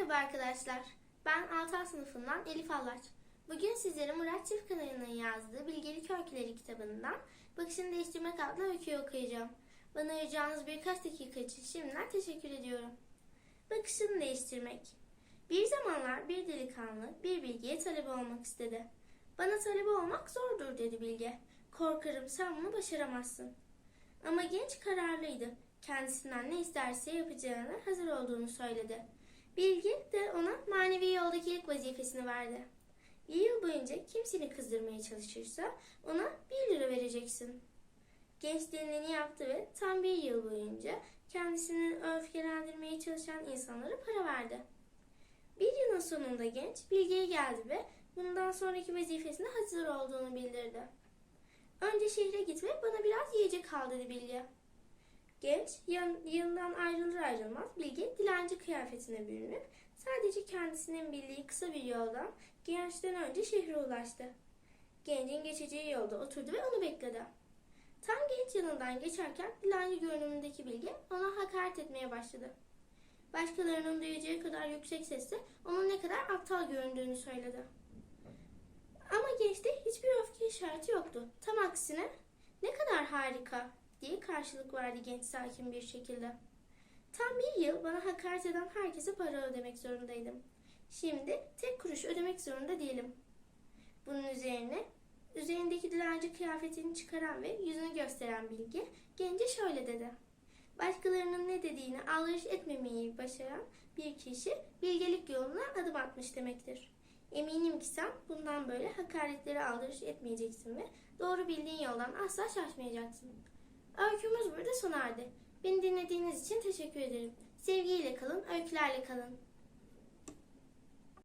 Merhaba arkadaşlar. Ben 6. sınıfından Elif Allaç. Bugün sizlere Murat Çiftkanay'ın yazdığı Bilgelik Öyküleri kitabından Bakışını Değiştirmek adlı öyküyü okuyacağım. Bana ayıracağınız birkaç dakika için şimdiden teşekkür ediyorum. Bakışını değiştirmek. Bir zamanlar bir delikanlı bir bilgiye talebe olmak istedi. Bana talebe olmak zordur dedi bilge. Korkarım sen bunu başaramazsın. Ama genç kararlıydı. Kendisinden ne isterse yapacağına hazır olduğunu söyledi. Bilgi de ona manevi yoldaki ilk vazifesini verdi. Bir yıl boyunca kim seni kızdırmaya çalışırsa ona bir lira vereceksin. Genç denileni yaptı ve tam bir yıl boyunca kendisini öfkelendirmeye çalışan insanlara para verdi. Bir yılın sonunda genç bilgiye geldi ve bundan sonraki vazifesine hazır olduğunu bildirdi. Önce şehre git ve bana biraz yiyecek al dedi Bilge. Genç yan, yanından ayrılır ayrılmaz Bilge dilenci kıyafetine bürünüp sadece kendisinin bildiği kısa bir yoldan gençten önce şehre ulaştı. Gencin geçeceği yolda oturdu ve onu bekledi. Tam genç yanından geçerken dilenci görünümündeki Bilge ona hakaret etmeye başladı. Başkalarının duyacağı kadar yüksek sesle onun ne kadar aptal göründüğünü söyledi. Ama gençte hiçbir öfke işareti yoktu. Tam aksine ne kadar harika diye karşılık verdi genç sakin bir şekilde. Tam bir yıl bana hakaret eden herkese para ödemek zorundaydım. Şimdi tek kuruş ödemek zorunda değilim. Bunun üzerine üzerindeki dilenci kıyafetini çıkaran ve yüzünü gösteren bilgi gence şöyle dedi. Başkalarının ne dediğini aldırış etmemeyi başaran bir kişi bilgelik yoluna adım atmış demektir. Eminim ki sen bundan böyle hakaretlere aldırış etmeyeceksin ve doğru bildiğin yoldan asla şaşmayacaksın. Öykümüz burada sona erdi. Beni dinlediğiniz için teşekkür ederim. Sevgiyle kalın, öykülerle kalın.